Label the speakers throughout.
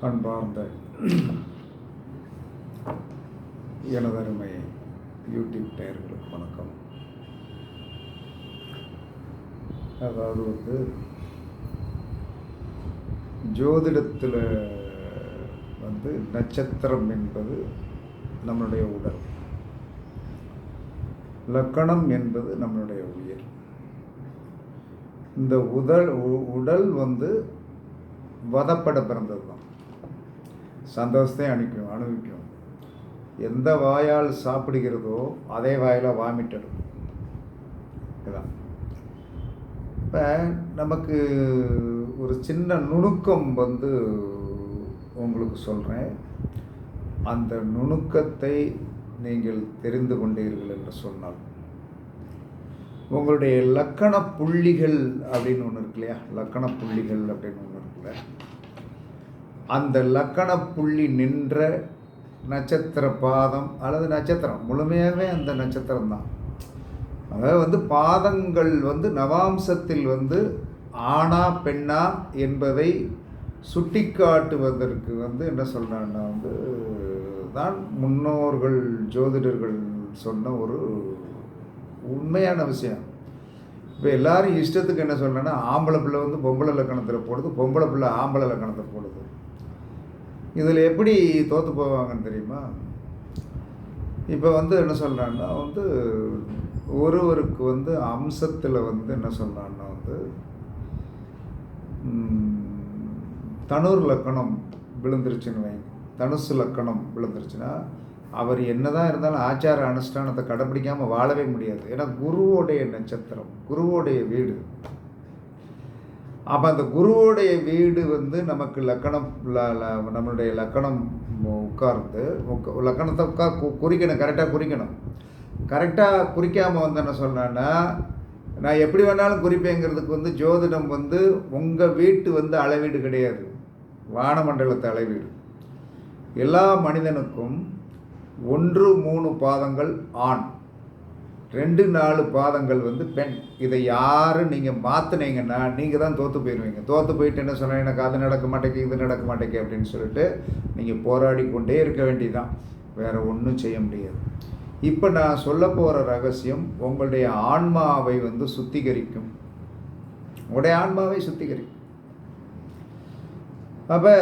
Speaker 1: அன்பார்ந்த எனதருமை யூடியூப் நேயர்களுக்கு வணக்கம். அதாவது வந்து ஜோதிடத்தில் வந்து நட்சத்திரம் என்பது நம்மளுடைய உடல். லக்கணம் என்பது நம்மளுடைய உயிர். இந்த உடல் உ- உடல் வந்து வதப்பட பிறந்த சந்தோஷத்தை அனுப்பிக்கும் அனுபவிக்கும். எந்த வாயால் சாப்பிடுகிறதோ அதே வாயில் வாமிட்டடும். இதுதான். இப்போ நமக்கு ஒரு சின்ன நுணுக்கம் வந்து உங்களுக்கு சொல்கிறேன் அந்த நுணுக்கத்தை நீங்கள் தெரிந்து கொண்டீர்கள் என்று சொன்னால். உங்களுடைய லக்கண புள்ளிகள் அப்படின்னு ஒன்று இருக்கு இல்லையா? லக்கண புள்ளிகள் அப்படின்னு ஒன்று இருக்குல்ல அந்த லக்கண புள்ளி நின்ற நட்சத்திர பாதம் அல்லது நட்சத்திரம். முழுமையாகவே அந்த நட்சத்திரம் தான் அதாவது வந்து பாதங்கள் வந்து நவாம்சத்தில் வந்து ஆணா பெண்ணா என்பதை சுட்டிக்காட்டுவதற்கு வந்து என்ன சொல்கிறாங்கன்னா வந்து தான் முன்னோர்கள் ஜோதிடர்கள் சொன்ன ஒரு உண்மையான விஷயம். இப்போ எல்லாரும் இஷ்டத்துக்கு என்ன சொல்கிறேன்னா ஆம்பளை பிள்ளை வந்து பொம்பளை லக்கணத்தில் போடுது பொம்பளை பிள்ளை ஆம்பளை லக்கணத்தை போடுது. இதில் எப்படி தோற்று போவாங்கன்னு தெரியுமா? இப்போ வந்து என்ன சொல்கிறாங்கன்னா வந்து ஒருவருக்கு வந்து அம்சத்தில் வந்து என்ன சொல்கிறான்னா வந்து தனுர் லக்கணம் விழுந்துருச்சுன்னு வைங்க. தனுசு லக்கணம் விழுந்துருச்சுன்னா அவர் என்னதான் இருந்தாலும் ஆச்சார அனுஷ்டானத்தை கடைப்பிடிக்காமல் வாழவே முடியாது. ஏன்னா குருவோடைய நட்சத்திரம் குருவோடைய வீடு. அப்போ அந்த குருவோடைய வீடு வந்து நமக்கு லக்கணம் நம்மளுடைய லக்கணம் உட்கார்ந்து உக்க- லக்கணத்தை உட்கா கு- குறிக்கணும் கரெக்டாக குறிக்கணும். கரெக்டாக குறிக்காமல் வந்து என்ன சொன்னேன்னா நான் எப்படி வேணாலும் குறிப்பேங்கிறதுக்கு வந்து ஜோதிடம் வந்து உங்கள் வீட்டு வந்து அளவீடு கிடையாது. வானமண்டலத்து அளவீடு. எல்லா மனிதனுக்கும் ஒன்று மூணு பாதங்கள் ஆண். ரெண்டு நாலு பாதங்கள் வந்து பெண். இதை யாரும் நீங்கள் மாற்றினீங்கன்னா நீங்கள் தான் தோற்று போயிடுவீங்க தோற்று போயிட்டு என்ன சொன்னால் எனக்கு அது நடக்க மாட்டேங்குது இது நடக்க மாட்டேங்குது அப்படின்னு சொல்லிட்டு நீங்கள் போராடி கொண்டே இருக்க வேண்டியதுதான். வேறு ஒன்றும் செய்ய முடியாது. இப்போ நான் சொல்ல போகிற ரகசியம் உங்களுடைய ஆன்மாவை வந்து சுத்திகரிக்கும். உங்களுடைய ஆன்மாவை சுத்திகரிக்கும். அப்போ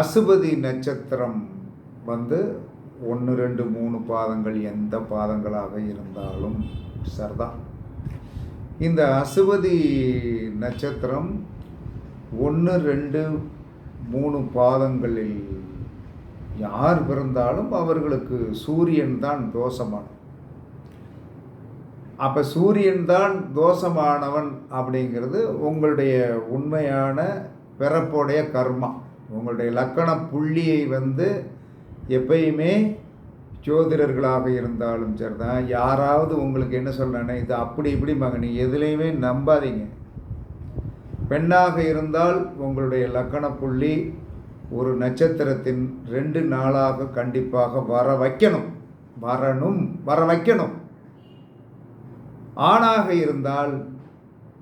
Speaker 1: அசுபதி நட்சத்திரம் வந்து ஒன்று ரெண்டு மூணு பாதங்கள் எந்த பாதங்களாக இருந்தாலும் சரிதான் இந்த அசுபதி நட்சத்திரம் ஒன்று ரெண்டு மூணு பாதங்களில் யார் பிறந்தாலும் அவர்களுக்கு சூரியன் தான் தோஷமான அப்போ சூரியன் தான் தோஷமானவன் அப்படிங்கிறது உங்களுடைய உண்மையான பிறப்புடைய கர்மா. உங்களுடைய லக்கண புள்ளியை வந்து எப்பயுமே ஜோதிடர்களாக இருந்தாலும் சரிதான். யாராவது உங்களுக்கு என்ன சொல்லணும்னா இது அப்படி இப்படி மகன் நீ எதுலேயுமே நம்பாதீங்க. பெண்ணாக இருந்தால் உங்களுடைய லக்கண புள்ளி ஒரு நட்சத்திரத்தின் ரெண்டு நாளாக கண்டிப்பாக வர வைக்கணும். வரணும் வர வைக்கணும். ஆணாக இருந்தால்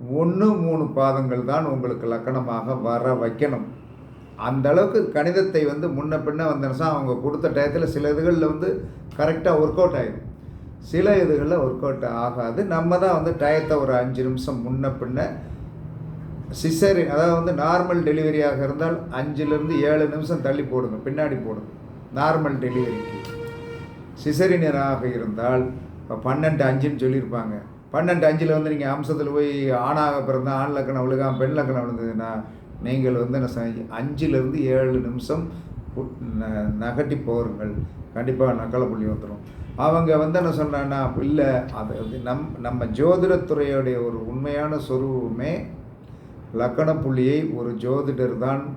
Speaker 1: ஒன்று மூணு பாதங்கள் தான் உங்களுக்கு லக்கணமாக வர வைக்கணும். அந்த அளவுக்கு கணிதத்தை வந்து முன்ன பின்ன வந்தனசா அவங்க கொடுத்த டயத்தில் சில இதுகளில் வந்து கரெக்டாக ஒர்க் அவுட் ஆகிடும் சில இதுகளில் ஒர்க் அவுட் ஆகாது. நம்ம தான் வந்து டயத்தை ஒரு அஞ்சு நிமிஷம் முன்ன பின்ன சிசரின் அதாவது வந்து நார்மல் டெலிவரியாக இருந்தால் அஞ்சுலேருந்து ஏழு நிமிஷம் தள்ளி போடுங்க பின்னாடி போடுங்க. நார்மல் டெலிவரிக்கு சிசரினராக இருந்தால் பன்னெண்டு அஞ்சுன்னு சொல்லியிருப்பாங்க. பன்னெண்டு அஞ்சில் வந்து நீங்கள் அம்சத்தில் போய் ஆணாக பிறந்தால் ஆண் லக்கணம் விழுகாம் பெண் லக்கணம் விழுந்ததுன்னா நீங்கள் வந்து என்ன செஞ்சு அஞ்சுலேருந்து ஏழு நிமிஷம் ந- நகட்டி போருங்கள். கண்டிப்பாக நக்கலை புள்ளி வந்துடும் அவங்க வந்து என்ன சொன்னான்னா இல்லை அது வந்து நம் நம்ம ஜோதிடத்துறையுடைய ஒரு உண்மையான சொருவமே லக்கண புள்ளியை ஒரு ஜோதிடர் தான்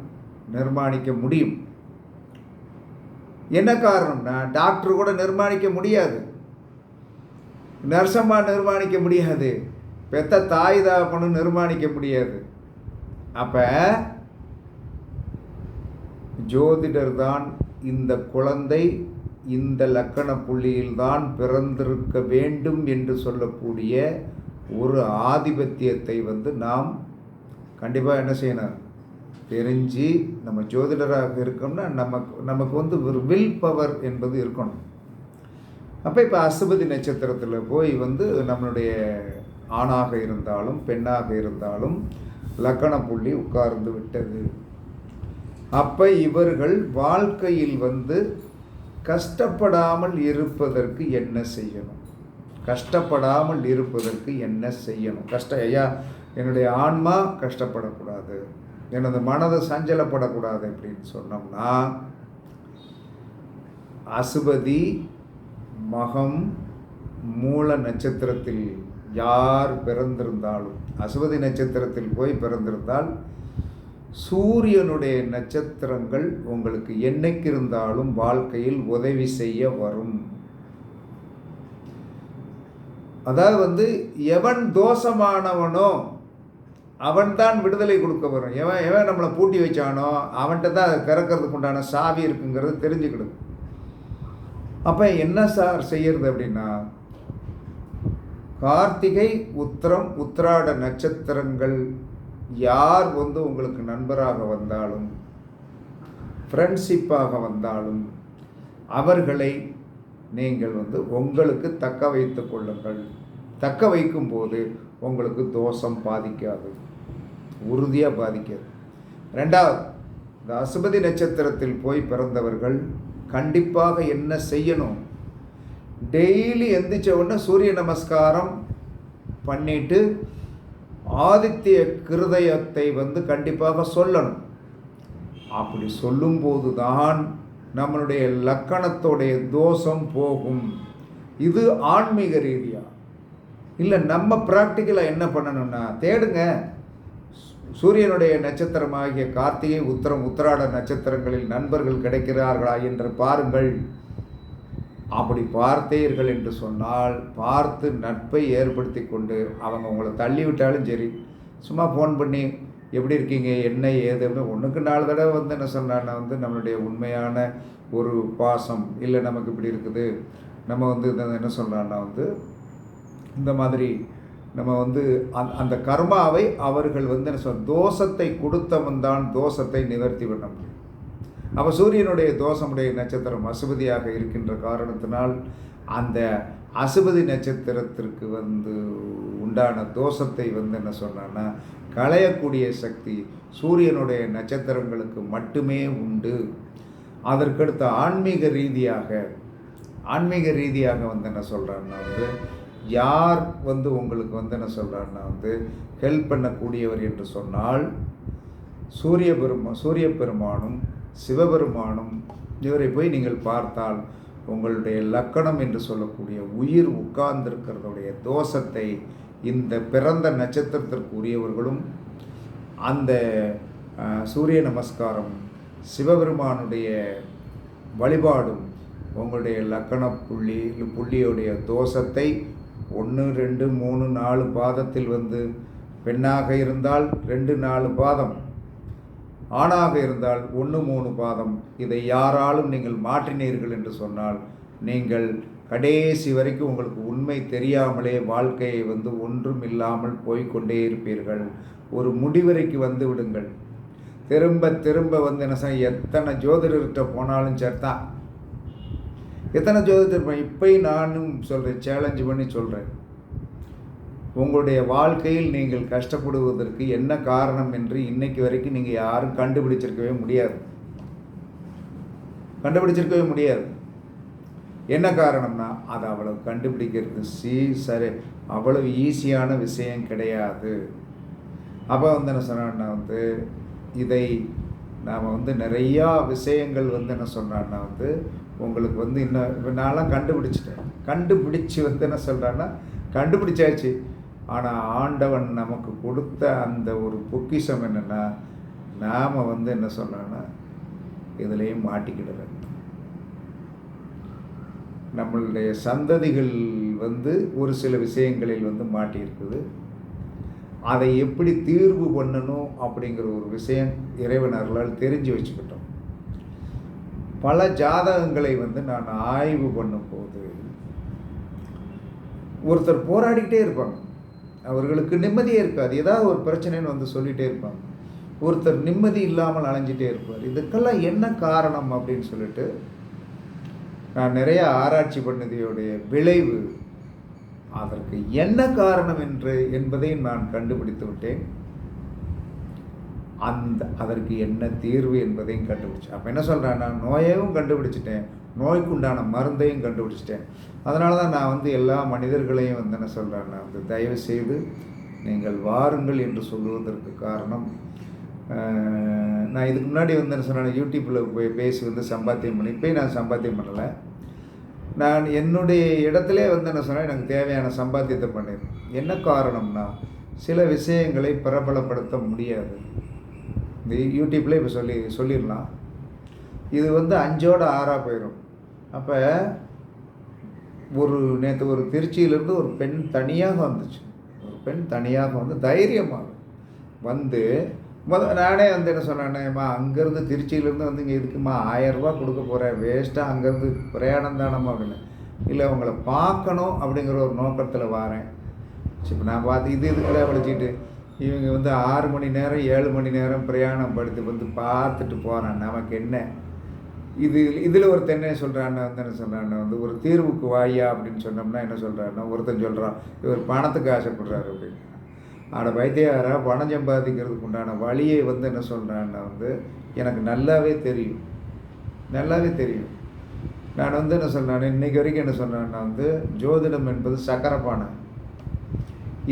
Speaker 1: நிர்மாணிக்க முடியும். என்ன காரணம்னா டாக்டர் கூட நிர்மாணிக்க முடியாது. நர்சம்மா நிர்மாணிக்க முடியாது. பெத்த தாய் தாப்பனும் நிர்மாணிக்க முடியாது. அப்போ ஜோதிடர் தான் இந்த குழந்தை இந்த லக்கண புள்ளியில்தான் பிறந்திருக்க வேண்டும் என்று சொல்லக்கூடிய ஒரு ஆதிபத்தியத்தை வந்து நாம் கண்டிப்பாக என்ன செய்யணும்? தெரிஞ்சு நம்ம ஜோதிடராக இருக்கோம்னா நமக்கு நமக்கு வந்து ஒரு வில் பவர் என்பது இருக்கணும். அப்போ இப்போ அசுபதி நட்சத்திரத்தில் போய் வந்து நம்மளுடைய ஆணாக இருந்தாலும் பெண்ணாக இருந்தாலும் லக்கண புள்ளி உட்கார்ந்து விட்டது. அப்போ இவர்கள் வாழ்க்கையில் வந்து கஷ்டப்படாமல் இருப்பதற்கு என்ன செய்யணும்? கஷ்டப்படாமல் இருப்பதற்கு என்ன செய்யணும்? கஷ்டம் ஐயா என்னுடைய ஆன்மா கஷ்டப்படக்கூடாது. எனது மனதை சஞ்சலப்படக்கூடாது அப்படின்னு சொன்னோம்னா அசுபதி மகம் மூல நட்சத்திரத்தில் யார் பிறந்திருந்தாலும் அசுவதி நட்சத்திரத்தில் போய் பிறந்திருந்தால் சூரியனுடைய நட்சத்திரங்கள் உங்களுக்கு என்னைக்கு இருந்தாலும் வாழ்க்கையில் உதவி செய்ய வரும். அதாவது வந்து எவன் தோஷமானவனோ அவன்தான் விடுதலை கொடுக்க வரும். எவன் எவன் நம்மளை பூட்டி வச்சானோ அவன்கிட்ட தான் அதை திறக்கிறதுக்கு உண்டான சாவி இருக்குங்கிறது தெரிஞ்சுக்கிடும் அப்போ என்ன சார் செய்யறது அப்படின்னா கார்த்திகை உத்திரம் உத்திராட நட்சத்திரங்கள் யார் வந்து உங்களுக்கு நண்பராக வந்தாலும் ஃப்ரெண்ட்ஷிப்பாக வந்தாலும் அவர்களை நீங்கள் வந்து உங்களுக்கு தக்க வைத்து கொள்ளுங்கள். தக்க வைக்கும்போது உங்களுக்கு தோஷம் பாதிக்காது. உறுதியாக பாதிக்காது. ரெண்டாவது இந்த அசுபதி நட்சத்திரத்தில் போய் பிறந்தவர்கள் கண்டிப்பாக என்ன செய்யணும்? டெய்லி எந்திரிச்ச உடனே சூரிய நமஸ்காரம் பண்ணிட்டு ஆதித்ய கிருதயத்தை வந்து கண்டிப்பாக சொல்லணும். அப்படி சொல்லும்போது தான் நம்மளுடைய லக்கணத்தோடைய தோஷம் போகும். இது ஆன்மீக ரீதியாக இல்லை நம்ம ப்ராக்டிக்கலாக என்ன பண்ணணும்னா தேடுங்க. சூரியனுடைய நட்சத்திரமாகிய கார்த்திகை உத்தரம் உத்திராட நட்சத்திரங்களில் நண்பர்கள் கிடைக்கிறார்களா என்று பாருங்கள். அப்படி பார்த்தீர்கள் என்று சொன்னால் பார்த்து நட்பை ஏற்படுத்தி கொண்டு அவங்க உங்களை தள்ளி விட்டாலும் சரி சும்மா ஃபோன் பண்ணி எப்படி இருக்கீங்க? என்ன? ஏதுன்னு ஒன்றுக்கு நாலு தடவை வந்து என்ன சொன்னான்னா வந்து நம்மளுடைய உண்மையான ஒரு பாசம் இல்லை நமக்கு இப்படி இருக்குது. நம்ம வந்து இதை என்ன சொல்கிறான்னா வந்து இந்த மாதிரி நம்ம வந்து அந் அந்த கர்மாவை அவர்கள் வந்து என்ன சொல் தோஷத்தை கொடுத்தவன் தான் தோஷத்தை நிவர்த்தி பண்ண முடியும். அப்போ சூரியனுடைய தோஷமுடைய நட்சத்திரம் அசுபதியாக இருக்கின்ற காரணத்தினால் அந்த அசுபதி நட்சத்திரத்திற்கு வந்து உண்டான தோஷத்தை வந்து என்ன சொன்னான்னா களையக்கூடிய சக்தி சூரியனுடைய நட்சத்திரங்களுக்கு மட்டுமே உண்டு. அதற்கடுத்த ஆன்மீக ரீதியாக ஆன்மீக ரீதியாக வந்து என்ன சொல்கிறான்னா வந்து யார் வந்து உங்களுக்கு வந்து என்ன சொல்கிறான்னா வந்து ஹெல்ப் பண்ணக்கூடியவர் என்று சொன்னால் சூரிய பெருமா சூரிய பெருமானும் சிவபெருமானும் இவரை போய் நீங்கள் பார்த்தால் உங்களுடைய லக்கணம் என்று சொல்லக்கூடிய உயிர் உட்கார்ந்திருக்கிறதுடைய தோஷத்தை இந்த பிறந்த நட்சத்திரத்திற்கு உரியவர்களும் அந்த சூரிய நமஸ்காரம் சிவபெருமானுடைய வழிபாடும் உங்களுடைய லக்கண புள்ளி புள்ளியுடைய தோஷத்தை ஒன்று ரெண்டு மூணு நாலு பாதத்தில் வந்து பெண்ணாக இருந்தால் ரெண்டு நாலு பாதம். ஆணாக இருந்தால் ஒன்று மூணு பாதம். இதை யாராலும் நீங்கள் மாற்றினீர்கள் என்று சொன்னால் நீங்கள் கடைசி வரைக்கும் உங்களுக்கு உண்மை தெரியாமலே வாழ்க்கையை வந்து ஒன்றும் இல்லாமல் போய்கொண்டே இருப்பீர்கள். ஒரு முடிவரைக்கு வந்து விடுங்கள். திரும்ப திரும்ப வந்து என்ன எத்தனை ஜோதிடர்கிட்ட போனாலும் சரிதான். எத்தனை ஜோதிடர் இப்போ நானும் சொல்கிறேன் சேலஞ்சு பண்ணி சொல்கிறேன் உங்களுடைய வாழ்க்கையில் நீங்கள் கஷ்டப்படுவதற்கு என்ன காரணம் என்று இன்னைக்கு வரைக்கும் நீங்கள் யாரும் கண்டுபிடிச்சிருக்கவே முடியாது. கண்டுபிடிச்சிருக்கவே முடியாது. என்ன காரணம்னா அது அவ்வளவு கண்டுபிடிக்கிறது சி சரி அவ்வளவு ஈஸியான விஷயம் கிடையாது. அப்போ வந்து என்ன சொன்னான்னா வந்து இதை நாம் வந்து நிறையா விஷயங்கள் வந்து என்ன சொன்னான்னா வந்து உங்களுக்கு வந்து இன்னும் இப்போ நான்லாம் கண்டுபிடிச்சிட்டேன். கண்டுபிடிச்சி வந்து என்ன சொல்கிறான்னா கண்டுபிடிச்சாச்சு. ஆனால் ஆண்டவன் நமக்கு கொடுத்த அந்த ஒரு பொக்கிஷம் என்னென்னா நாம் வந்து என்ன சொல்லணும்னா இதுலேயும் மாட்டிக்கிடல நம்மளுடைய சந்ததிகள் வந்து ஒரு சில விஷயங்களில் வந்து மாட்டியிருக்குது. அதை எப்படி தீர்வு பண்ணணும் அப்படிங்கிற ஒரு விஷயம் இறைவனர்களால் தெரிஞ்சு வச்சுக்கிட்டோம். பல ஜாதகங்களை வந்து நான் ஆய்வு பண்ணும்போது ஒருத்தர் போராடிக்கிட்டே இருப்பாங்க. அவர்களுக்கு நிம்மதியே இருக்காது. ஏதாவது ஒரு பிரச்சனைன்னு வந்து சொல்லிகிட்டே இருப்பாங்க. ஒருத்தர் நிம்மதி இல்லாமல் அலைஞ்சிட்டே இருப்பார். இதுக்கெல்லாம் என்ன காரணம் அப்படின்னு சொல்லிட்டு நான் நிறைய ஆராய்ச்சி பண்ணதையுடைய விளைவு அதற்கு என்ன காரணம் என்று என்பதையும் நான் கண்டுபிடித்து விட்டேன். அந்த அதற்கு என்ன தீர்வு என்பதையும் கண்டுபிடிச்சேன். அப்போ என்ன சொல்கிறேன் நான் நோயையும் கண்டுபிடிச்சிட்டேன். நோய்க்குண்டான மருந்தையும் கண்டுபிடிச்சிட்டேன். அதனால தான் நான் வந்து எல்லா மனிதர்களையும் வந்து என்ன சொல்கிறேன் நான் வந்து தயவு செய்து நீங்கள் வாருங்கள் என்று சொல்லுவதற்கு காரணம். நான் இதுக்கு முன்னாடி வந்து என்ன சொன்னேன் யூடியூப்பில் போய் பேசி வந்து சம்பாத்தியம் பண்ணி இப்போயும் நான் சம்பாத்தியம் பண்ணலை. நான் என்னுடைய இடத்துல வந்து என்ன சொன்னால் எனக்கு தேவையான சம்பாத்தியத்தை பண்ணேன் என்ன காரணம்னா சில விஷயங்களை பிரபலப்படுத்த முடியாது. இந்த யூடியூப்பில் இப்போ சொல்லி சொல்லிடலாம். இது வந்து அஞ்சோட ஆறாக போயிடும் அப்போ ஒரு நேற்று ஒரு திருச்சியிலேருந்து ஒரு பெண் தனியாக வந்துச்சு. ஒரு பெண் தனியாக வந்து தைரியமாக வந்து முத நானே வந்து என்ன சொன்னேன்னேம்மா அங்கேருந்து திருச்சியிலேருந்து வந்து இங்கே இதுக்குமா ஆயரூபா கொடுக்க போகிறேன் வேஸ்ட்டாக அங்கேருந்து பிரயாணம் தானம்மா அப்படின்னு. இல்லை உங்களை பார்க்கணும் அப்படிங்கிற ஒரு நோக்கத்தில் வாரேன். சரி இப்போ நான் பார்த்து இது இதுக்குள்ளே படிச்சுட்டு இவங்க வந்து ஆறு மணி நேரம் ஏழு மணி நேரம் பிரயாணம் படுத்து வந்து பார்த்துட்டு போகிறேன் நமக்கு என்ன? இது இதில் ஒரு தென்னை சொல்கிறான்னு வந்து என்ன சொல்கிறான்னு வந்து ஒரு தீர்வுக்கு வாயா அப்படின்னு சொன்னோம்னா என்ன சொல்கிறான்னா ஒருத்தன் சொல்கிறான் இவர் பணத்துக்கு ஆசைப்படுறாரு அப்படின்னு. ஆனால் வைத்தியாரா பணம் சம்பாதிக்கிறதுக்கு உண்டான வழியை வந்து என்ன சொல்கிறான்னா வந்து எனக்கு நல்லாவே தெரியும். நல்லாவே தெரியும். நான் வந்து என்ன சொல்கிறேன் இன்றைக்கி வரைக்கும் என்ன சொல்கிறேன்னா வந்து ஜோதிடம் என்பது சக்கரப்பானை.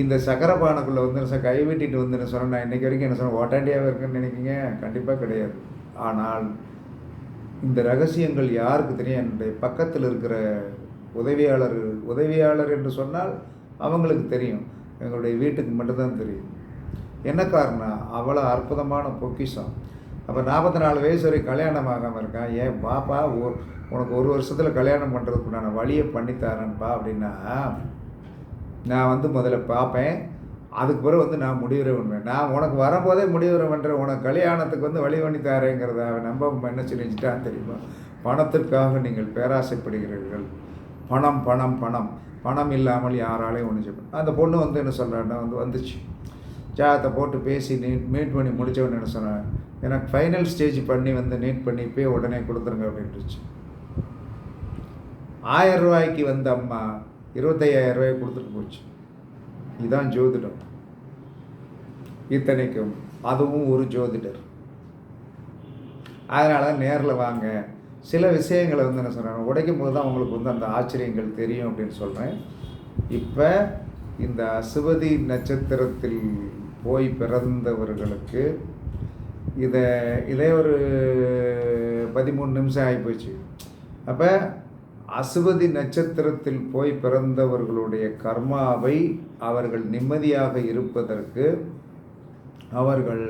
Speaker 1: இந்த சக்கரப்பானைக்குள்ளே வந்து என்ன கை வெட்டிட்டு வந்து என்ன சொல்கிறேன் நான் இன்னைக்கு வரைக்கும் என்ன சொன்னேன் ஓட்டாண்டியாகவே இருக்குன்னு நினைக்கிங்க கண்டிப்பாக கிடையாது. ஆனால் இந்த ரகசியங்கள் யாருக்கு தெரியும்? என்னுடைய பக்கத்தில் இருக்கிற உதவியாளர் உதவியாளர் என்று சொன்னால் அவங்களுக்கு தெரியும். எங்களுடைய வீட்டுக்கு மட்டும்தான் தெரியும். என்ன காரணம் அவ்வளோ அற்புதமான பொக்கிஷம். அப்போ நாற்பத்தி நாலு வயசு வரை கல்யாணம் ஆகாமல் இருக்கான். ஏன் பாப்பா ஒரு உனக்கு ஒரு வருஷத்தில் கல்யாணம் பண்ணுறதுக்குண்டான வழியை பண்ணித்தரேன்ப்பா அப்படின்னா நான் வந்து முதல்ல பார்ப்பேன் அதுக்கு பிறகு வந்து நான் முடிவுரை பண்ணுவேன் நான் உனக்கு வரும்போதே முடிவுரை பண்ணுறேன் உனக்கு கல்யாணத்துக்கு வந்து வழி பண்ணி தாரேங்கிறத அவன் நம்ப என்ன செஞ்சுட்டான் தெரியுமா? பணத்திற்காக நீங்கள் பேராசைப்படுகிறீர்கள். பணம் பணம் பணம். பணம் இல்லாமல் யாராலையும் ஒன்று செய்ய அந்த பொண்ணு வந்து என்ன சொல்கிறேன்னா வந்து வந்துச்சு. ஜாதத்தை போட்டு பேசி நீட் மீட் பண்ணி முடித்தவன் என்ன சொன்னேன் எனக்கு ஃபைனல் ஸ்டேஜ் பண்ணி வந்து நீட் பண்ணி போய் உடனே கொடுத்துருங்க அப்படின்ட்டுச்சு ஆயிரம் ரூபாய்க்கு வந்த அம்மா இருபத்தையாயிரம் ரூபாய் கொடுத்துட்டு போச்சு. இதுதான் ஜோதிடம். இத்தனைக்கும் அதுவும் ஒரு ஜோதிடர். அதனால் நேரில் வாங்க. சில விஷயங்களை வந்து என்ன சொல்கிறேன் உடைக்கும் போது தான் உங்களுக்கு வந்து அந்த ஆச்சரியங்கள் தெரியும் அப்படின்னு சொல்கிறேன் இப்போ இந்த அசுவதி நட்சத்திரத்தில் போய் பிறந்தவர்களுக்கு இதை இதே ஒரு பதிமூணு நிமிஷம் ஆகிப்போச்சு அப்போ அசுவதி நட்சத்திரத்தில் போய் பிறந்தவர்களுடைய கர்மாவை அவர்கள் நிம்மதியாக இருப்பதற்கு அவர்கள்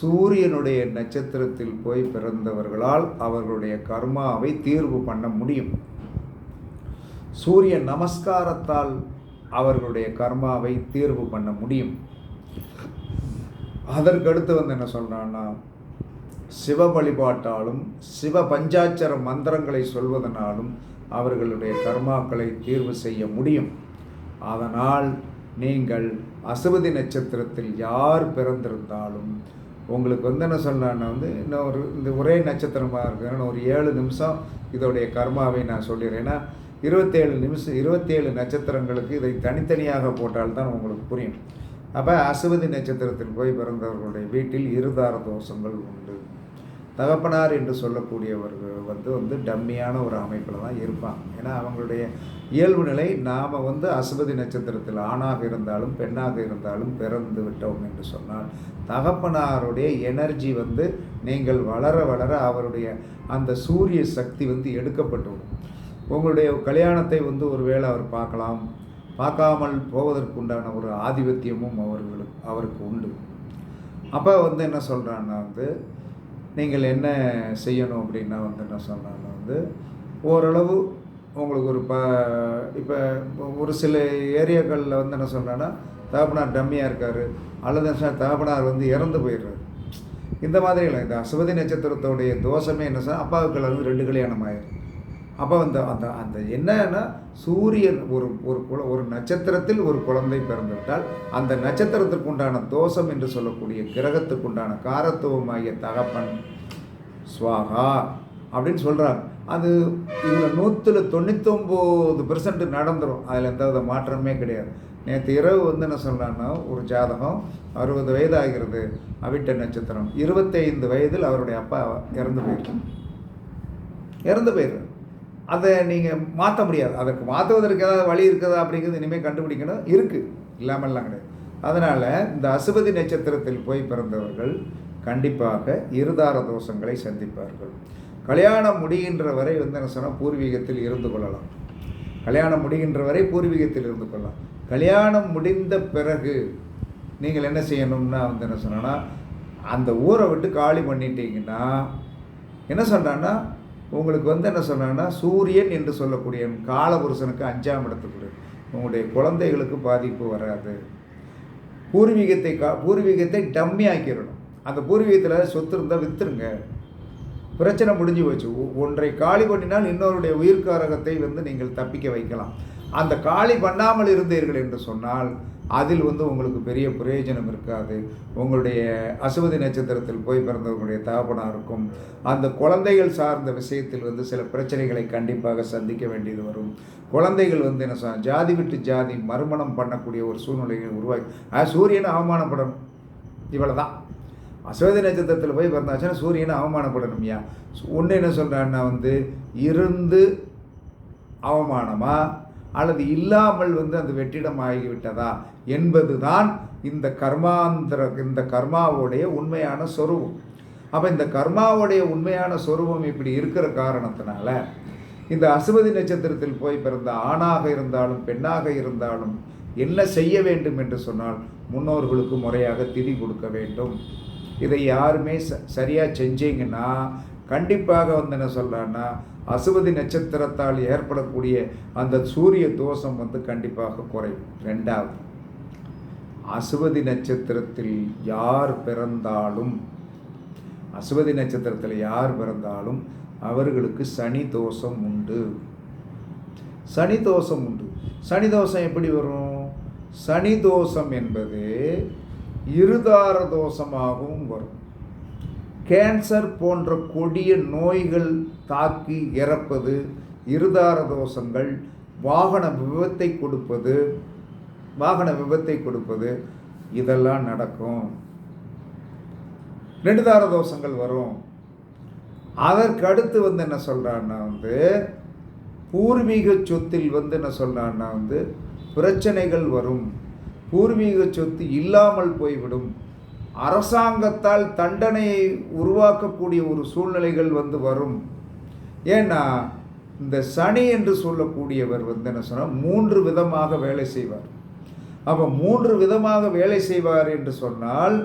Speaker 1: சூரியனுடைய நட்சத்திரத்தில் போய் பிறந்தவர்களால் அவர்களுடைய கர்மாவை தீர்வு பண்ண முடியும். சூரிய நமஸ்காரத்தால் அவர்களுடைய கர்மாவை தீர்வு பண்ண முடியும். அதற்கடுத்து வந்து என்ன சொல்கிறான்னா சிவ வழிபாட்டாலும் சிவ பஞ்சாட்சர மந்திரங்களை சொல்வதனாலும் அவர்களுடைய கர்மாக்களை தீர்வு செய்ய முடியும். அதனால் நீங்கள் அசுவதி நட்சத்திரத்தில் யார் பிறந்திருந்தாலும் உங்களுக்கு வந்து என்ன சொல்லலான்னா வந்து இன்னும் ஒரு இந்த ஒரே நட்சத்திரமாக இருக்கிறேன்னு ஒரு ஏழு நிமிஷம் இதோடைய கர்மாவை நான் சொல்லிடுறேன். ஏன்னா இருபத்தேழு நிமிஷம் இருபத்தேழு நட்சத்திரங்களுக்கு இதை தனித்தனியாக போட்டால்தான் உங்களுக்கு புரியும். அப்போ அசுவதி நட்சத்திரத்தில் போய் பிறந்தவர்களுடைய வீட்டில் இருதார தோஷங்கள் உண்டு. தகப்பனார் என்று சொல்லக்கூடியவர்கள் வந்து வந்து டம்மியான ஒரு அமைப்பில் தான் இருப்பாங்க. ஏன்னா அவங்களுடைய இயல்பு நிலை நாம் வந்து அசுபதி நட்சத்திரத்தில் ஆணாக இருந்தாலும் பெண்ணாக இருந்தாலும் பிறந்து விட்டோம் என்று சொன்னால் தகப்பனாருடைய எனர்ஜி வந்து நீங்கள் வளர வளர அவருடைய அந்த சூரிய சக்தி வந்து எடுக்கப்பட்டுவிடும் உங்களுடைய கல்யாணத்தை வந்து ஒருவேளை அவர் பார்க்கலாம். பார்க்காமல் போவதற்குண்டான ஒரு ஆதிபத்தியமும் அவர்களுக்கு அவருக்கு உண்டு. அப்போ வந்து என்ன சொல்கிறான்னா வந்து நீங்கள் என்ன செய்யணும் அப்படின்னா வந்து என்ன சொன்னாங்கன்னா வந்து ஓரளவு உங்களுக்கு ஒரு ப இப்போ ஒரு சில ஏரியாக்களில் வந்து என்ன சொல்கிறேன்னா தகப்பனார் டம்மியாக இருக்கார் அல்லது என்ன தகப்பனார் வந்து இறந்து போயிடுறாரு. இந்த மாதிரி இல்லை இந்த அசுவதி நட்சத்திரத்தோடைய தோஷமே என்ன சொன்னால் அப்பாவுக்கள் வந்து ரெண்டு கல்யாணம் ஆயிரும் அப்போ அந்த அந்த அந்த என்னன்னா சூரியன் ஒரு ஒரு குல ஒரு நட்சத்திரத்தில் ஒரு குழந்தை பிறந்துவிட்டால் அந்த நட்சத்திரத்திற்கு உண்டான தோஷம் என்று சொல்லக்கூடிய கிரகத்துக்கு உண்டான காரத்துவமாகிய தகப்பன் சுவாகா அப்படின்னு சொல்கிறாங்க அது இதில் நூற்றில் தொண்ணூத்தொம்பது பெர்சன்ட் நடந்துடும் அதில் எந்த வித மாற்றமே கிடையாது. நேற்று இரவு வந்து என்ன சொல்கிறான்னா ஒரு ஜாதகம் அறுபது வயது ஆகிறது அவிட்ட நட்சத்திரம். இருபத்தைந்து வயதில் அவருடைய அப்பா இறந்து போயிருக்கு இறந்து போயிடுறாரு அதை நீங்கள் மாற்ற முடியாது. அதற்கு மாற்றுவதற்கு ஏதாவது வழி இருக்குதா அப்படிங்கிறது இனிமேல் கண்டுபிடிக்கணும். இருக்குது இல்லாமல்லாம் கிடையாது. அதனால் இந்த அசுபதி நட்சத்திரத்தில் போய் பிறந்தவர்கள் கண்டிப்பாக இருதார தோஷங்களை சந்திப்பார்கள். கல்யாணம் முடிகின்ற வரை வந்து என்ன சொன்னால் பூர்வீகத்தில் இருந்து கொள்ளலாம். கல்யாணம் முடிகின்ற வரை பூர்வீகத்தில் இருந்து கொள்ளலாம். கல்யாணம் முடிந்த பிறகு நீங்கள் என்ன செய்யணும்னா வந்து என்ன சொன்னால் அந்த ஊரை விட்டு காலி பண்ணிட்டீங்கன்னா என்ன சொல்கிறான்னா உங்களுக்கு வந்து என்ன சொன்னான்னா சூரியன் என்று சொல்லக்கூடிய காலபுருஷனுக்கு அஞ்சாம் இடத்துக்குரிய உங்களுடைய குழந்தைகளுக்கு பாதிப்பு வராது. பூர்வீகத்தை கா பூர்வீகத்தை டம்மி ஆக்கிடணும். அந்த பூர்வீகத்தில் சொத்து இருந்தால் விற்றுருங்க பிரச்சனை முடிஞ்சு போச்சு. ஒன்றை காலி பண்ணினால் இன்னொருடைய உயிர்காரகத்தை வந்து நீங்கள் தப்பிக்க வைக்கலாம். அந்த காலி பண்ணாமல் இருந்தீர்கள் என்று சொன்னால் அதில் வந்து உங்களுக்கு பெரிய பிரயோஜனம் இருக்காது. உங்களுடைய அசுவதி நட்சத்திரத்தில் போய் பிறந்தவங்களுடைய தகப்பனாருக்கும் அந்த குழந்தைகள் சார்ந்த விஷயத்தில் வந்து சில பிரச்சனைகளை கண்டிப்பாக சந்திக்க வேண்டியது வரும். குழந்தைகள் வந்து என்ன சொல் ஜாதி விட்டு ஜாதி மறுமணம் பண்ணக்கூடிய ஒரு சூழ்நிலையை உருவாக்கி அது சூரியனை அவமானப்படணும் இவ்வளோ தான் அஸ்வதி நட்சத்திரத்தில் போய் பிறந்தாச்சுன்னா சூரியனை அவமானப்படணும்யா. ஒன்று என்ன சொல்கிறான்னா வந்து இருந்து அவமானமாக அல்லது இல்லாமல் வந்து அந்த வெற்றிடம் ஆகிவிட்டதா என்பது தான் இந்த கர்மாந்திர இந்த கர்மாவுடைய உண்மையான சொரூபம். அப்போ இந்த கர்மாவுடைய உண்மையான சொரூபம் இப்படி இருக்கிற காரணத்தினால இந்த அசுவதி நட்சத்திரத்தில் போய் பிறந்த ஆணாக இருந்தாலும் பெண்ணாக இருந்தாலும் என்ன செய்ய வேண்டும் என்று சொன்னால் முன்னோர்களுக்கு முறையாக திதி கொடுக்க வேண்டும். இதை யாருமே ச சரியாக செஞ்சீங்கன்னா கண்டிப்பாக வந்து என்ன சொல்லலாம்னா அசுவதி நட்சத்திரத்தால் ஏற்படக்கூடிய அந்த சூரிய தோஷம் வந்து கண்டிப்பாக குறையும். ரெண்டாவது அசுவதி நட்சத்திரத்தில் யார் பிறந்தாலும் அசுவதி நட்சத்திரத்தில் யார் பிறந்தாலும் அவர்களுக்கு சனி தோஷம் உண்டு. சனி தோஷம் உண்டு. சனி தோஷம் எப்படி வரும்? சனி தோஷம் என்பது இருதார தோஷமாகவும் வரும். கேன்சர் போன்ற கொடிய நோய்கள் தாக்கி இறப்பது இருதார தோஷங்கள் வாகன விபத்தை கொடுப்பது வாகன விபத்தை கொடுப்பது இதெல்லாம் நடக்கும். ரெண்டு தார தோஷங்கள் வரும். அதற்கு அடுத்து வந்து என்ன சொல்கிறான்னா வந்து பூர்வீக சொத்தில் வந்து என்ன சொல்கிறான்னா வந்து பிரச்சனைகள் வரும். பூர்வீக சொத்து இல்லாமல் போய்விடும். அரசாங்கத்தால் தண்டனையை உருவாக்கக்கூடிய ஒரு சூழ்நிலைகள் வந்து வரும். ஏன்னா இந்த சனி என்று சொல்லக்கூடியவர் வந்து என்ன சொன்னால் மூன்று விதமாக வேலை செய்வார். அப்போ மூன்று விதமாக வேலை செய்வார் என்று சொன்னால்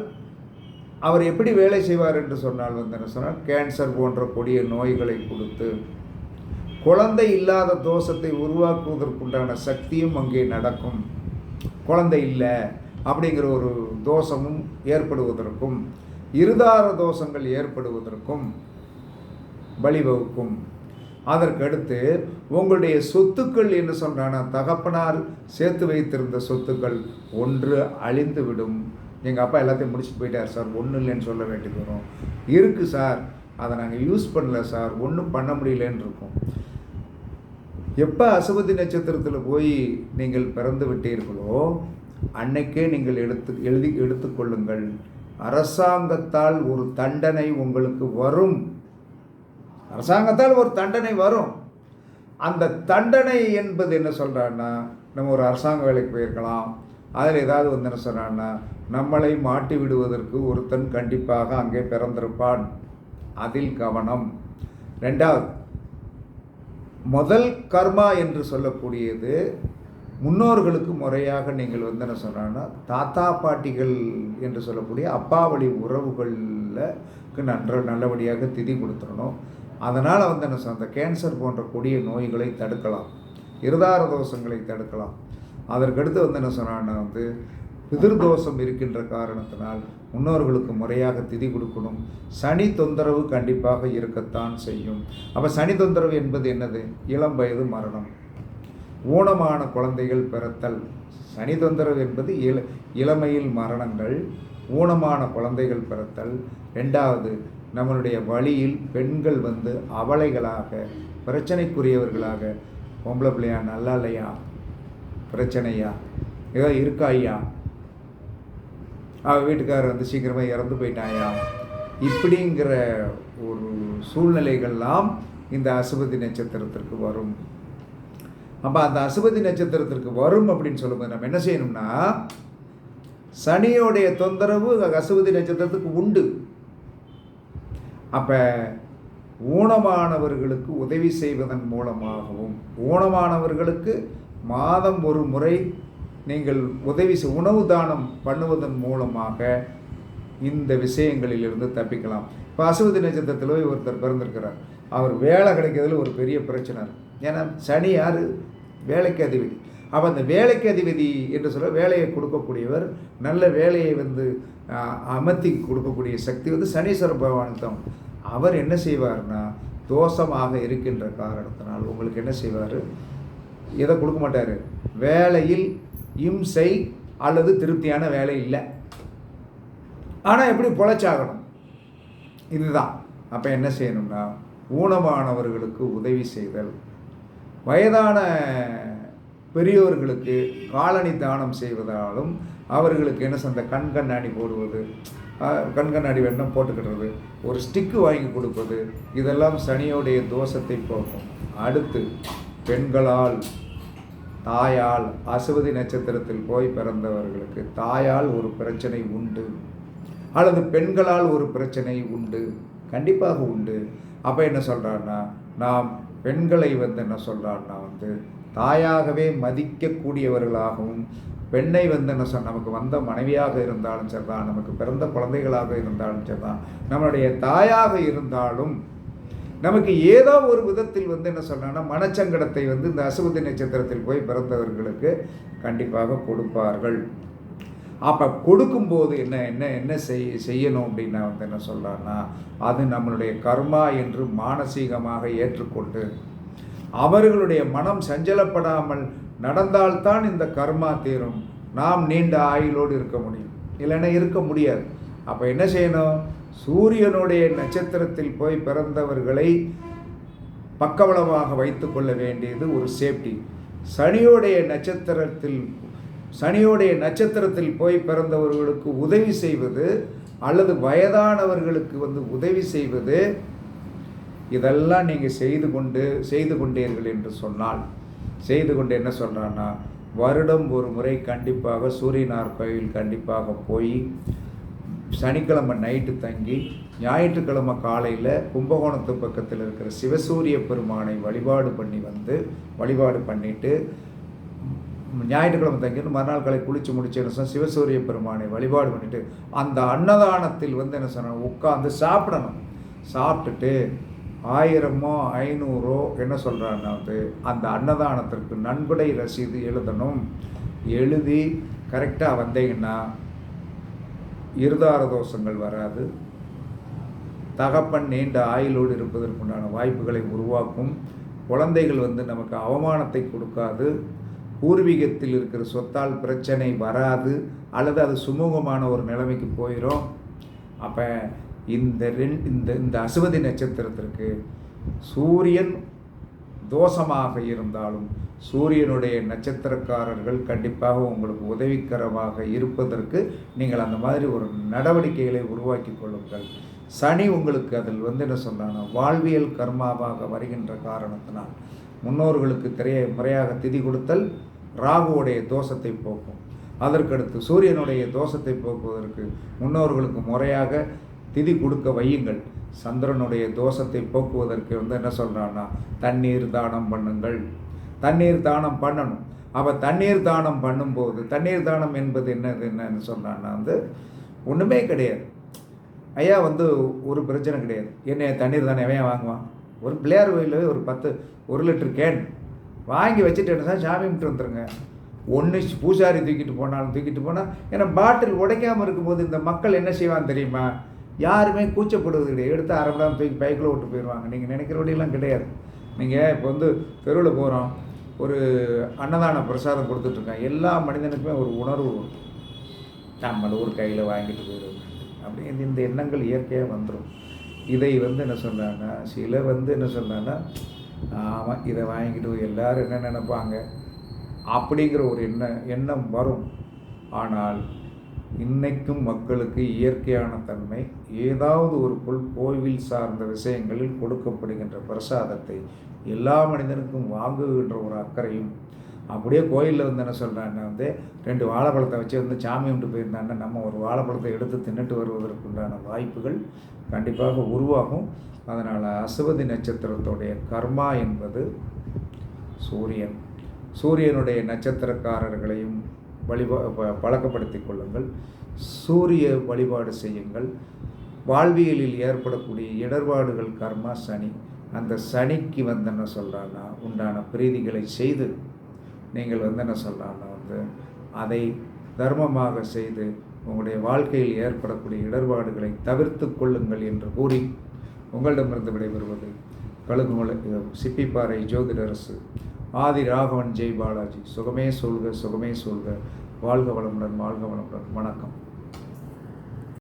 Speaker 1: அவர் எப்படி வேலை செய்வார் என்று சொன்னால் வந்து என்ன சொன்னால் கேன்சர் போன்ற கொடிய நோய்களை கொடுத்து குழந்தை இல்லாத தோஷத்தை உருவாக்குவதற்குண்டான சக்தியும் அங்கே நடக்கும். குழந்தை இல்லை அப்படிங்கிற ஒரு தோஷமும் ஏற்படுவதற்கும் இருதார தோஷங்கள் ஏற்படுவதற்கும் வழிவகுக்கும் அதற்கடுத்து உங்களுடைய சொத்துக்கள் என்ன சொல்கிறானா தகப்பனார் சேர்த்து வைத்திருந்த சொத்துக்கள் ஒன்று அழிந்து விடும். எங்கள் அப்பா எல்லாத்தையும் முடிச்சுட்டு போயிட்டார் சார் ஒன்றும் இல்லைன்னு சொல்ல வேண்டியது வரும். இருக்குது சார் அதை நாங்கள் யூஸ் பண்ணல சார் ஒன்றும் பண்ண முடியலன்னு இருக்கோம். எப்போ அசுபதி நட்சத்திரத்தில் போய் நீங்கள் பிறந்து விட்டீர்களோ அன்னைக்கே நீங்கள் எடுத்து எழுதி எடுத்துக்கொள்ளுங்கள். அரசாங்கத்தால் ஒரு தண்டனை உங்களுக்கு வரும். அரசாங்கத்தால் ஒரு தண்டனை வரும். அந்த தண்டனை என்பது என்ன சொல்கிறான்னா நம்ம ஒரு அரசாங்க வேலைக்கு போயிருக்கலாம். அதில் ஏதாவது வந்து என்ன சொல்கிறான்னா நம்மளை மாட்டி விடுவதற்கு ஒருத்தன் கண்டிப்பாக அங்கே பிறந்திருப்பான். அதில் கவனம். ரெண்டாவது முதல் கர்மா என்று சொல்லக்கூடியது முன்னோர்களுக்கு முறையாக நீங்கள் வந்து என்ன சொல்கிறாங்கன்னா தாத்தா பாட்டிகள் என்று சொல்லக்கூடிய அப்பா வழி உறவுகளில் நன்ற நல்லபடியாக திதி கொடுத்துடணும். அதனால் வந்து என்ன சொன்ன அந்த கேன்சர் போன்ற கொடிய நோய்களை தடுக்கலாம். இருதார தோஷங்களை தடுக்கலாம். அதற்கடுத்து வந்து என்ன சொன்னான்னா வந்து பிதிர்தோஷம் இருக்கின்ற காரணத்தினால் முன்னோர்களுக்கு முறையாக திதி கொடுக்கணும். சனி தொந்தரவு கண்டிப்பாக இருக்கத்தான் செய்யும். அப்போ சனி தொந்தரவு என்பது என்னது? இளம் வயது மரணம். ஊனமான குழந்தைகள் பிறத்தல். சனி தொந்தரவு என்பது இள இளமையில் மரணங்கள். ஊனமான குழந்தைகள் பிறத்தல். ரெண்டாவது நம்மளுடைய வழியில் பெண்கள் வந்து அவளைகளாக பிரச்சனைக்குரியவர்களாக பொம்பளை பிள்ளையா நல்லா இல்லையா? பிரச்சனையா? ஏதோ இருக்கா ஐயா அவள் வீட்டுக்காரர் வந்து சீக்கிரமாக இறந்து போயிட்டாயா? இப்படிங்கிற ஒரு சூழ்நிலைகள்லாம் இந்த அசுபதி நட்சத்திரத்திற்கு வரும். அப்போ அந்த அசுபதி நட்சத்திரத்திற்கு வரும் அப்படின்னு சொல்லும்போது நம்ம என்ன செய்யணும்னா சனியோடைய தொந்தரவு அசுபதி நட்சத்திரத்துக்கு உண்டு. அப்போ ஊனமானவர்களுக்கு உதவி செய்வதன் மூலமாகவும் ஊனமானவர்களுக்கு மாதம் ஒரு முறை நீங்கள் உதவி செய் உணவு தானம் பண்ணுவதன் மூலமாக இந்த விஷயங்களிலிருந்து தப்பிக்கலாம். இப்போ அசுவதி நட்சத்திரத்தில் போய் ஒருத்தர் பிறந்திருக்கிறார். அவர் வேலை கிடைக்கிறதுல ஒரு பெரிய பிரச்சனை. ஏன்னா சனி யார் வேலைக்கு அதிபதி. அப்போ அந்த வேலைக்கு அதிபதி என்று சொல்ல வேலையை கொடுக்கக்கூடியவர் நல்ல வேலையை வந்து அமர்த்தி கொடுக்கக்கூடிய சக்தி வந்து சனீஸ்வர பகவானுக்கு தான். அவர் என்ன செய்வார்னா தோஷமாக இருக்கின்ற காரணத்தினால் உங்களுக்கு என்ன செய்வார்? எதை கொடுக்க மாட்டார்? வேலையில் இம்சை அல்லது திருப்தியான வேலை இல்லை. ஆனால் எப்படி பொழைச்சாகணும்? இதுதான். அப்போ என்ன செய்யணும்னா ஊனமானவர்களுக்கு உதவி செய்தல். வயதான பெரியோர்களுக்கு காலனி தானம் செய்வதாலும் அவர்களுக்கு என்ன சந்த கண் கண்ணாடி போடுவது கண் கண்ணாடி வேணும் போட்டுக்கிடுறது ஒரு ஸ்டிக்கு வாங்கி கொடுப்பது இதெல்லாம் சனியோடைய தோஷத்தை போகும் அடுத்து பெண்களால் தாயால் அசுவதி நட்சத்திரத்தில் போய் பிறந்தவர்களுக்கு தாயால் ஒரு பிரச்சனை உண்டு. அல்லது பெண்களால் ஒரு பிரச்சனை உண்டு. கண்டிப்பாக உண்டு. அப்போ என்ன சொல்கிறான்னா நாம் பெண்களை வந்து என்ன சொல்கிறான்னா வந்து தாயாகவே மதிக்கக்கூடியவர்களாகவும் பெண்ணை வந்து என்ன சொல் நமக்கு வந்த மனைவியாக இருந்தாலும் சரிதான் நமக்கு பிறந்த குழந்தைகளாக இருந்தாலும் சரிதான் நம்மளுடைய தாயாக இருந்தாலும் நமக்கு ஏதோ ஒரு விதத்தில் வந்து என்ன சொல்கிறாங்கன்னா மனச்சங்கடத்தை வந்து இந்த அசுபதி நட்சத்திரத்தில் போய் பிறந்தவர்களுக்கு கண்டிப்பாக கொடுப்பார்கள். அப்போ கொடுக்கும்போது என்ன என்ன என்ன செய் செய்யணும் அப்படின்னா வந்து என்ன சொல்கிறான்னா அது நம்மளுடைய கர்மா என்று மானசீகமாக ஏற்றுக்கொண்டு அவர்களுடைய மனம் சஞ்சலப்படாமல் நடந்தால்தான் இந்த கர்மா தீரும். நாம் நீண்ட ஆயுளோடு இருக்க முடியும். இல்லைன்னா இருக்க முடியாது. அப்போ என்ன செய்யணும்? சூரியனுடைய நட்சத்திரத்தில் போய் பிறந்தவர்களை பக்கபலமாக வைத்து கொள்ள வேண்டியது ஒரு சேஃப்டி சனியோடைய நட்சத்திரத்தில் சனியோடைய நட்சத்திரத்தில் போய் பிறந்தவர்களுக்கு உதவி செய்வது அல்லது வயதானவர்களுக்கு வந்து உதவி செய்வது இதெல்லாம் நீங்கள் செய்து கொண்டு செய்து கொண்டீர்கள் என்று சொன்னால் செய்து கொண்டு என்ன சொல்கிறான்னா வருடம் ஒரு முறை கண்டிப்பாக சூரியனார் கோயில் கண்டிப்பாக போய் சனிக்கிழமை நைட்டு தங்கி ஞாயிற்றுக்கிழமை காலையில் கும்பகோணத்து பக்கத்தில் இருக்கிற சிவசூரிய பெருமானை வழிபாடு பண்ணி வந்து வழிபாடு பண்ணிவிட்டு ஞாயிற்றுக்கிழமை தங்கிட்டு மறுநாள் காலை குளித்து முடிச்சு என்ன சொன்னால் சிவசூரிய பெருமானை வழிபாடு பண்ணிவிட்டு அந்த அன்னதானத்தில் வந்து என்ன சொன்ன உட்காந்து சாப்பிடணும். சாப்பிட்டுட்டு ஆயிரமோ ஐநூறோ என்ன சொல்கிறான்னா வந்து அந்த அன்னதானத்திற்கு நன்கொடை ரசீது எழுதணும். எழுதி கரெக்டாக வந்தீங்கன்னா இருதார தோஷங்கள் வராது. தகப்பன் நீண்ட ஆயுளோடு இருப்பதற்குண்டான வாய்ப்புகளை உருவாக்கும். குழந்தைகள் வந்து நமக்கு அவமானத்தை கொடுக்காது. பூர்வீகத்தில் இருக்கிற சொத்தால் பிரச்சனை வராது அல்லது அது சுமூகமான ஒரு நிலைமைக்கு போயிடும் அப்போ இந்த ரெண்டு இந்த இந்த அசுவதி நட்சத்திரத்திற்கு சூரியன் தோஷமாக இருந்தாலும் சூரியனுடைய நட்சத்திரக்காரர்கள் கண்டிப்பாக உங்களுக்கு உதவிக்கரமாக இருப்பதற்கு நீங்கள் அந்த மாதிரி ஒரு நடவடிக்கைகளை உருவாக்கி கொள்ளுங்கள். சனி உங்களுக்கு அதில் வந்து என்ன சொன்னான்னா வாழ்வியல் கர்மாவாக வருகின்ற காரணத்தினால் முன்னோர்களுக்கு திரைய முறையாக திதி கொடுத்தல் ராகுவுடைய தோஷத்தை போக்கும். அதற்கடுத்து சூரியனுடைய தோஷத்தை போக்குவதற்கு முன்னோர்களுக்கு முறையாக திதி கொடுக்க வையுங்கள். சந்திரனுடைய தோஷத்தை போக்குவதற்கு வந்து என்ன சொல்கிறான்னா தண்ணீர் தானம் பண்ணுங்கள். தண்ணீர் தானம் பண்ணணும். அப்போ தண்ணீர் தானம் பண்ணும்போது தண்ணீர் தானம் என்பது என்னது என்னன்னு சொன்னான்னா வந்து ஒன்றுமே கிடையாது. ஐயா வந்து ஒரு பிரச்சனை கிடையாது. என்ன தண்ணீர் தானே எவையா வாங்குவான்? ஒரு பிள்ளையார் கோயிலில் ஒரு பத்து ஒரு லிட்டர் கேன் வாங்கி வச்சுட்டு என்ன சார் சாமி விட்டு வந்துருங்க. ஒன்று பூசாரி தூக்கிட்டு போனாலும் தூக்கிட்டு போனால் ஏன்னா பாட்டில் உடைக்காமல் இருக்கும்போது இந்த மக்கள் என்ன செய்வான் தெரியுமா? யாருமே கூச்சப்படுவது கிடையாது எடுத்து அரை மணி நேரம் தூக்கி பைக்கில் விட்டு போயிடுவாங்க. நீங்கள் நினைக்கிறபடியெல்லாம் கிடையாது. நீங்கள் இப்போ வந்து தெருவில் போகிறோம் ஒரு அன்னதான பிரசாதம் கொடுத்துட்ருக்கேன் எல்லா மனிதனுக்குமே ஒரு உணர்வு நம்மள ஒரு கையில் வாங்கிட்டு போயிடுவோம் அப்படி இந்த- இந்த எண்ணங்கள் இயற்கையாக வந்துடும் இதை வந்து என்ன சொல்கிறாங்கன்னா சில வந்து என்ன சொல்கிறாங்கன்னா ஆமாம் இதை வாங்கிட்டு எல்லோரும் எல்லாரும் என்ன நினைப்பாங்க? அப்படிங்கிற ஒரு எண்ண எண்ணம் வரும். ஆனால் இன்னைக்கும் மக்களுக்கு இயற்கையான தன்மை ஏதாவது ஒரு பொருள் கோவில் சார்ந்த விஷயங்களில் கொடுக்கப்படுகின்ற பிரசாதத்தை எல்லா மனிதனுக்கும் வாங்குகின்ற ஒரு அக்கறையும் அப்படியே கோயிலில் வந்து என்ன சொல்கிறான்னா வந்து ரெண்டு வாழைப்பழத்தை வச்சு வந்து சாமி கும்பிட்டு போயிருந்தாங்கன்னா நம்ம ஒரு வாழைப்பழத்தை எடுத்து தின்னுட்டு வருவதற்குண்டான வாய்ப்புகள் கண்டிப்பாக உருவாகும். அதனால் அசுவதி நட்சத்திரத்துடைய கர்மா என்பது சூரியன். சூரியனுடைய நட்சத்திரக்காரர்களையும் வழிபா ப- பழக்கப்படுத்திக் கொள்ளுங்கள். சூரிய வழிபாடு செய்யுங்கள். வாழ்வியலில் ஏற்படக்கூடிய இடர்பாடுகள் கர்மா சனி. அந்த சனிக்கு வந்து என்ன சொல்கிறான்னா உண்டான பிரீதிகளை செய்து நீங்கள் வந்து என்ன சொல்லலாம்னா வந்து அதை தர்மமாக செய்து உங்களுடைய வாழ்க்கையில் ஏற்படக்கூடிய இடர்பாடுகளை தவிர்த்து கொள்ளுங்கள் என்று கூறி உங்களிடமிருந்து விடைபெறுவது கழுகுமலை சிப்பிப்பாறை ஜோதிடரசு. ஆதி ராகவன் ஜெய் பாலாஜி. சுகமே சொல்க சுகமே சொல்க. வாழ்க வளமுடன் வாழ்க வளமுடன். வணக்கம்.